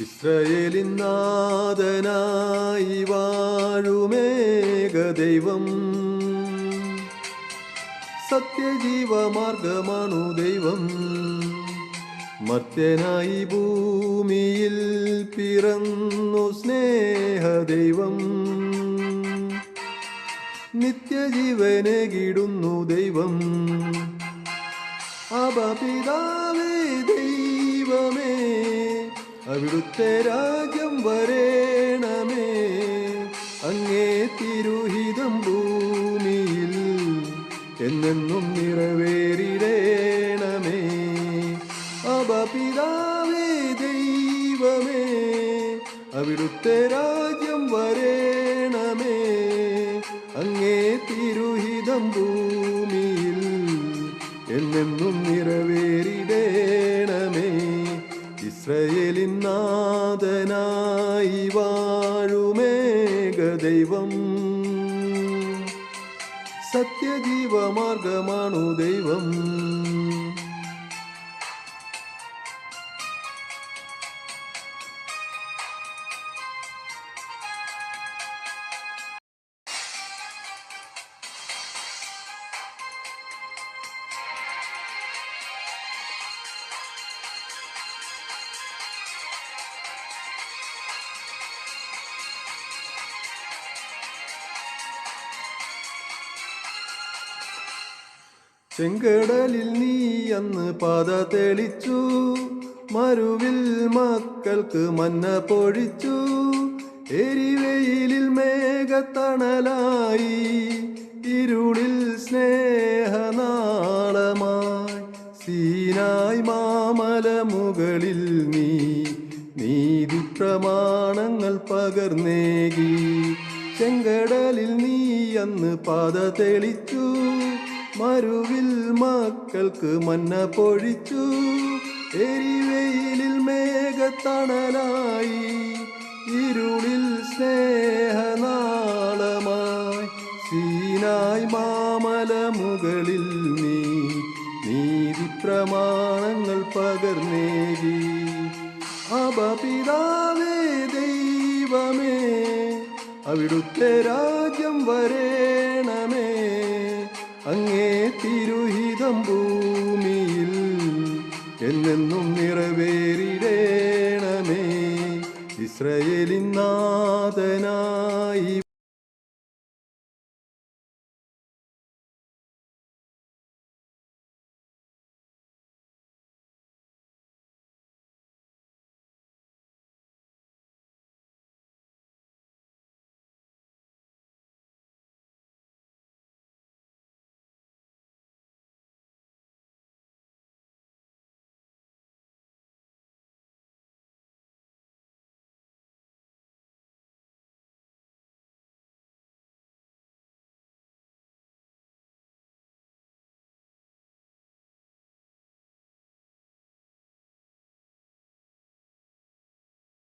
ഇസ്രയേലിൻ വാഴുമേകദൈവം വാഴുമേക ദൈവം സത്യജീവമാർഗമാണു ദൈവം. മർത്യനായി ഭൂമിയിൽ പിറന്നു സ്നേഹദൈവം നിത്യജീവനെ കിടുന്നു ദൈവം. അപപിതാവേ അവിടുത്തെ രാജ്യം വരേണമേ. അങ്ങേ തിരുഹിതം ഭൂമിയിൽ എന്നെന്നും നിറവേറിടേണമേ. അപപിതാവേ ദൈവമേ അവിടുത്തെ രാജ്യം വരേണമേ. അങ്ങേ തിരുഹിതം ഭൂമിയിൽ എന്നെന്നും ഇസ്രയേലിൻ നാഥനായി വാഴുമേക സത്യജീവമാർഗമാണു ദൈവം. ചെങ്കടലിൽ നീ അന്ന് പാത തെളിച്ചു. മരുവിൽ മക്കൾക്ക് മന്ന പൊഴിച്ചു. എരിവെയിലിൽ മേഘത്തണലായി. ഇരുളിൽ സ്നേഹനാളമായി. സീനായി മാമല മുകളിൽ നീ. നീതി പ്രമാണങ്ങൾ പകർന്നേകി ചെങ്കടലിൽ നീ അന്ന് പാത തെളിച്ചു. മരുവിൽ മക്കൾക്ക് മന്ന പൊഴിച്ചു. എരിവെയിലിൽ മേഘത്തണലായി. ഇരുളിൽ സ്നേഹനാളമായി. സീനായി മാമല മുകളിൽ നീ. നീതി പ്രമാണങ്ങൾ പകർന്നേകി അപപിതാവേ ദൈവമേ അവിടുത്തെ രാജ്യം വരേണമേ. അങ്ങേ തിരുഹിതം ഭൂമിയിൽ എന്നെന്നും നിറവേറിടേണമേ. ഇസ്രയേലിൻ